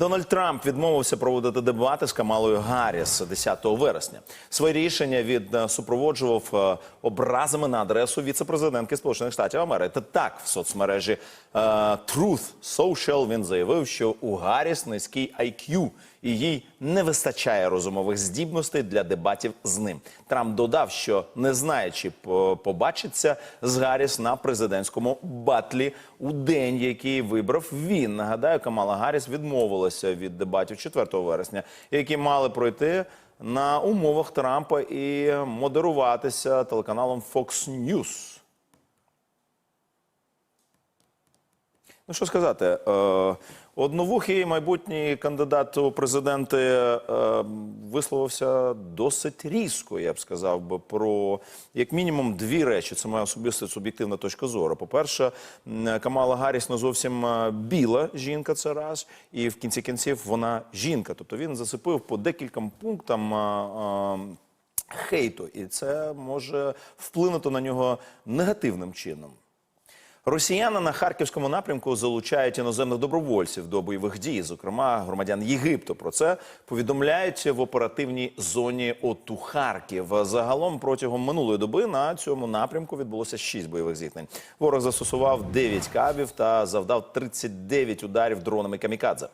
Дональд Трамп відмовився проводити дебати з Камалою Гарріс 10 вересня. Своє рішення він е, супроводжував е, образами на адресу віцепрезидентки Сполучених Штатів Америки. Так, в соцмережі е, Truth Social він заявив, що у Гарріс низький IQ, і їй не вистачає розумових здібностей для дебатів з ним. Трамп додав, що не знає, чи побачиться з Гарріс на президентському батлі у день, який вибрав він. Нагадаю, Камала Гарріс відмовилася від дебатів 4 вересня, які мали пройти на умовах Трампа і модеруватися телеканалом Fox News. Ну що сказати, е, одновухий майбутній кандидат у президенти е, висловився досить різко, я б сказав би, про як мінімум дві речі. Це моя особиста суб'єктивна точка зору. По-перше, Камала Гарріс не зовсім е, біла жінка, це раз, і в кінці кінців вона жінка. Тобто він засипив по декільком пунктам. Хейту, і це може вплинути на нього негативним чином. Росіяни на харківському напрямку залучають іноземних добровольців до бойових дій, зокрема громадян Єгипту. Про це повідомляють в оперативній зоні ОТУ Харків. Загалом протягом минулої доби на цьому напрямку відбулося 6 бойових зіткнень. Ворог застосував 9 кабів та завдав 39 ударів дронами камікадзе.